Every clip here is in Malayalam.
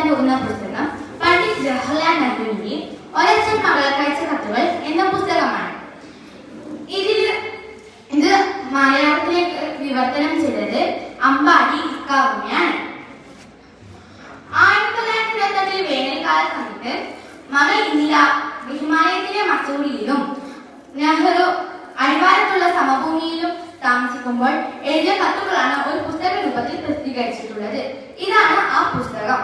പരിചയപ്പെടുത്താൻ പോകുന്ന പുസ്തകം പണ്ഡിറ്റ് ജവഹർലാൽ നെഹ്റുവിന്റെ ഒരച്ഛൻ മകളക്കാഴ്ച കത്തുകൾ എന്ന പുസ്തകമാണ്. ഇതിൽ ഇത് മലയാളത്തിലേക്ക് വിവർത്തനം ചെയ്തത് അമ്പാടി ഇക്കാവുമ്മയാണ് ആയിരത്തി തൊള്ളായിരത്തി വേനൽക്കാല സമയത്ത് മകൾ ഇന്ദിര ഹിമാലയത്തിലെ മസൂരിയിലും നെഹ്റു അടിവാരത്തുള്ള സമഭൂമിയിലും താമസിക്കുമ്പോൾ എഴുതിയ കത്തുകളാണ് ഒരു പുസ്തക രൂപത്തിൽ പ്രസിദ്ധീകരിച്ചിട്ടുള്ളത്. ഇതാണ് ആ പുസ്തകം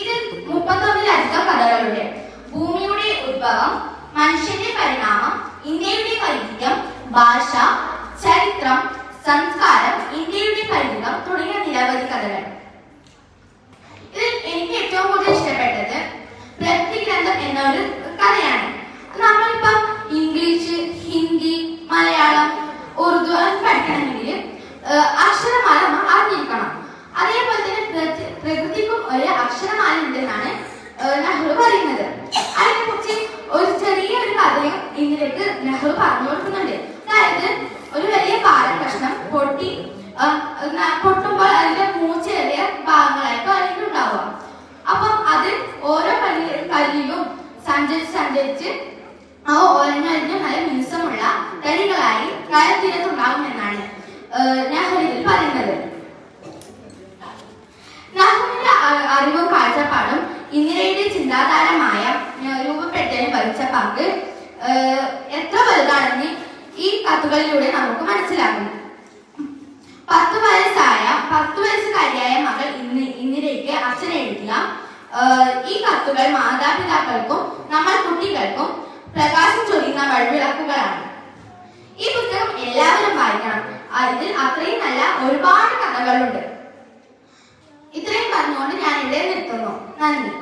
ഇതിൽ മുപ്പത്തൊന്നിലധികം കഥകളുണ്ട് ഉദ്ഭവം മനുഷ്യന്റെ പരിണാമം ഇന്ത്യയുടെ വൈവിധ്യം ഭാഷ ചരിത്രം സംസ്കാരം ഇന്ത്യയുടെ പൈതൃകം തുടങ്ങിയ നിരവധി കഥകൾ. ഇതിൽ എനിക്ക് ഏറ്റവും കൂടുതൽ ഇഷ്ടപ്പെട്ടത് പ്രകൃതി ഗ്രന്ഥം എന്ന ഒരു കഥയാണ്. നമ്മളിപ്പം ഇംഗ്ലീഷ് ഹിന്ദി മലയാളം ഉറുദു പഠിക്കണമെങ്കിൽ അക്ഷരമാല അറിഞ്ഞിരിക്കണം. അതേപോലെ തന്നെ പ്രകൃതിക്കും ഒരു അക്ഷരമാല ഉണ്ടെന്നാണ് ഏഹ്, നെഹ്റു പറയുന്നത് അതിനെ കുറിച്ച് ഒരു ചെറിയ ഒരു ഇതിലേക്ക് നെഹ്റു പറഞ്ഞു കൊടുക്കുന്നുണ്ട്. അതായത് ഒരു വലിയ പാല കഷ്ണം പൊട്ടി പൊട്ടുമ്പോൾ അതിന്റെ മൂച്ചേറിയ ഭാഗങ്ങളായിരിക്കും അതിലുണ്ടാവുക അപ്പം അത് ഓരോ കല്ല് കല്ലിലും സഞ്ചരിച്ച് സഞ്ചരിച്ച് അവ ഓരങ്ങളിലും നല്ല മിനുസമുള്ള തടികളായി കരത്തീരത്തുണ്ടാകുമെന്നാണ് എന്നാണ് നെഹ്റുവിൽ പറയുന്നത്. നെഹ്റുവിന്റെ അറിവും കാഴ്ചപ്പാടും ഇന്ദിരയുടെ ചിന്താധാരമായ രൂപപ്പെട്ടതിന് വഹിച്ച പങ്ക് എത്ര വലുതാണെന്ന് ഈ കത്തുകളിലൂടെ നമുക്ക് മനസ്സിലാകുന്നു പത്ത് വയസ്സായ പത്ത് വയസ്സുകാരിയായ മകൾ ഇന്ന് ഇന്നിലേക്ക് അച്ഛനെഴുതിയ ഈ കത്തുകൾ മാതാപിതാക്കൾക്കും നമ്മൾ കുട്ടികൾക്കും പ്രകാശം ചൊരിയുന്ന വഴിവിളക്കുകളാണ്. ഈ പുസ്തകം എല്ലാവരും വായിക്കണം. അതിൽ അത്രയും നല്ല ഒരുപാട് കഥകളുണ്ട്. ഇത്രയും പറഞ്ഞുകൊണ്ട് ഞാൻ ഇവിടെ നിർത്തുന്നു. നന്ദി.